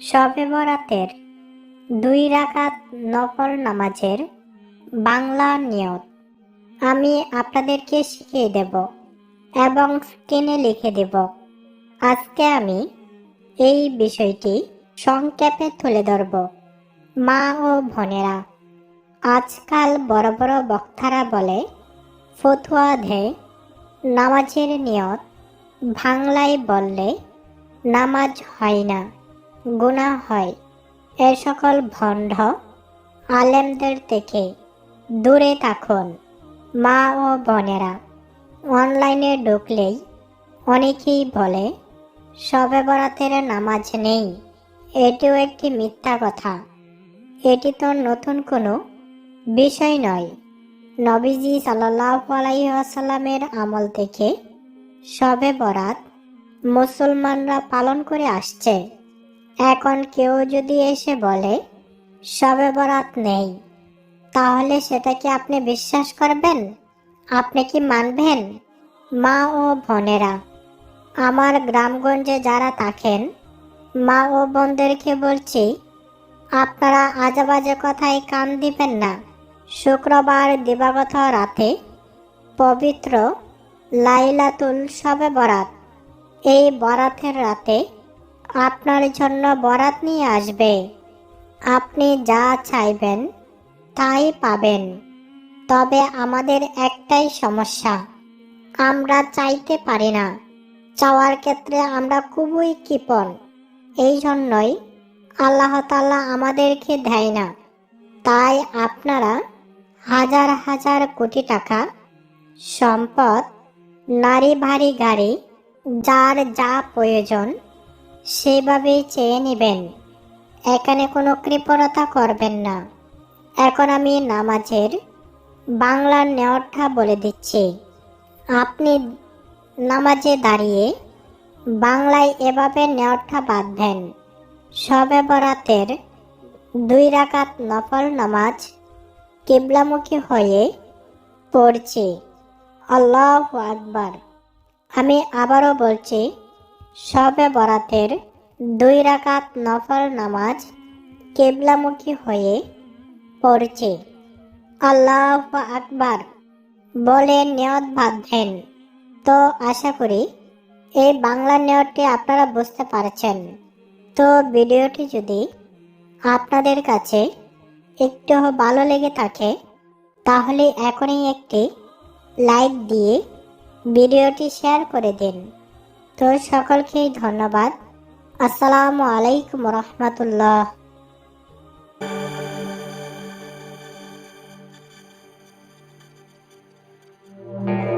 শবে বরাতের দুই রাকাত নফল নামাজের বাংলা নিয়ত। আমি আপনাদেরকে শিখিয়ে দেব এবং স্ক্রিনে লিখে দেব। আজকে আমি এই বিষয়টি সংক্ষেপে তুলে ধরব। মা ও বোনেরা, আজকাল বড় বড় বক্তারা বলে, ফতুয়া দেয় নামাজের নিয়ত বাংলায় বললে নামাজ হয় না। গুণা হয়। এ সকল ভণ্ড আলেমদের থেকে দূরে থাকুন, মা ও বোনেরা। অনলাইনে ঢুকলেই অনেকেই বলে, শবে বরাতের নামাজ নেই। এটিও একটি মিথ্যা কথা। এটি তো নতুন কোনো বিষয় নয়। নবীজি সাল্লাহ আলাইসাল্লামের আমল থেকে শবে বরাত মুসলমানরা পালন করে আসছে। এখন কেউ যদি এসে বলে সবে বরাত নেই তাহলে সেটা কি আপনি বিশ্বাস করবেন? আপনি কি মানবেন? মা ও বোনেরা, আমার গ্রামগঞ্জে যারা থাকেন, মা ও বোনদেরকে বলছি, আপনারা আজেবাজে কথায় কান দিবেন না। শুক্রবার দিবাগত রাতে পবিত্র লাইলাতুল সবে বরাত, এই বরাতের রাতে আপনার জন্য বরাত নিয়ে আসবে। আপনি যা চাইবেন, তাই পাবেন। তবে আমাদের একটাই সমস্যা, আমরা চাইতে পারি না। চাওয়ার ক্ষেত্রে আমরা খুবই কৃপণ। এই জন্যই আল্লাহ তাল্লাহ আমাদেরকে দেয় না। তাই আপনারা হাজার হাজার কোটি টাকা, সম্পদ, নারী ভারী গাড়ি, যার যা প্রয়োজন সেভাবেই চেয়ে নেবেন। এখানে কোনো কৃপণতা করবেন না। এখন আমি নামাজের বাংলার নেওয়াটা বলে দিচ্ছি। আপনি নামাজে দাঁড়িয়ে বাংলায় এভাবে নেওয়াটা বাঁধবেন শবে বরাতের দুই রাকাত নফল নামাজ কিবলামুখী হয়ে পড়ছি। আল্লাহ আকবার। আমি আবারও বলছি শবে বরাতের দুই রাকাত নফল নামাজ কেবলামুখী হয়ে পড়ছে। আল্লাহ আকবার। বলে নিয়ত বাঁধবেন তো আশা করি এই বাংলা নিয়তটি আপনারা বুঝতে পারছেন। তো ভিডিওটি যদি আপনাদের কাছে একটু ভালো লেগে থাকে, তাহলে এখনই একটি লাইক দিয়ে ভিডিওটি শেয়ার করে দিন। তো সকলকেই ধন্যবাদ। আসসালামু আলাইকুম রহমতুল্লাহ।